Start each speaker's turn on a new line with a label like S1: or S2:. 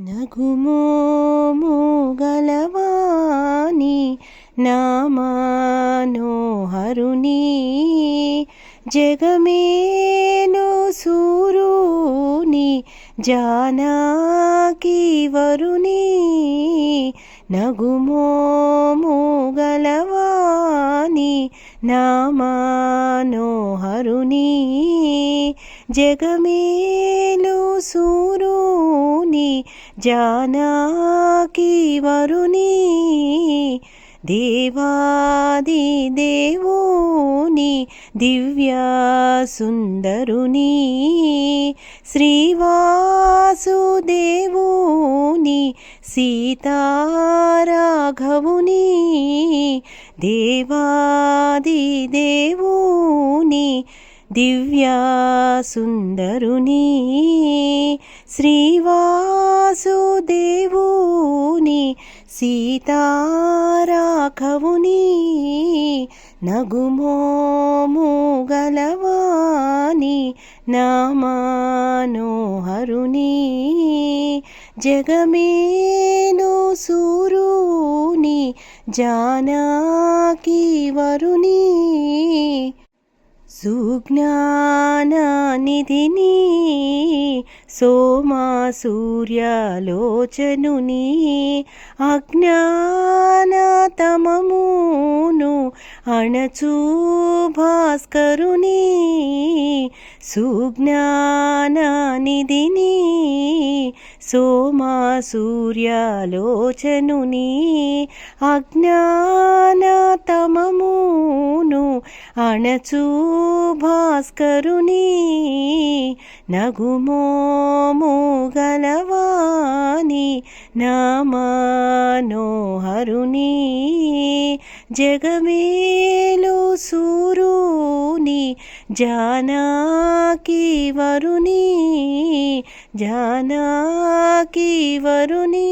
S1: నగుమోము గలవాని నామానోహరుని జగమేను సూరుని జానాకి వరుని నగుమోము జగమేలు సూరుని జానాకి వరుని దేవాది దేవుని దివ్య సుందరుని శ్రీవాసుదేవుని సీతారాఘవుని దేవాది దేవుని దివ్య సుందరుని శ్రీవాసుదేవుని సీతారాఘవుని నగుమోము గలవాని నామానోహరుని జగమేను సూరుని జానాకి వరుని సుజ్ఞాననిధిని సోమా సూర్యలోచనుని అజ్ఞానతమమును అణచూ భాస్కరుని సుజ్ఞాననిధిని సోమా సూర్యాలోచనుని అజ్ఞానతమమును అణచు భాస్కరుని నగుమోము గలవా నామానోహరుని జగమేలు సూరుని జానాకి వరుని జానాకి వరుని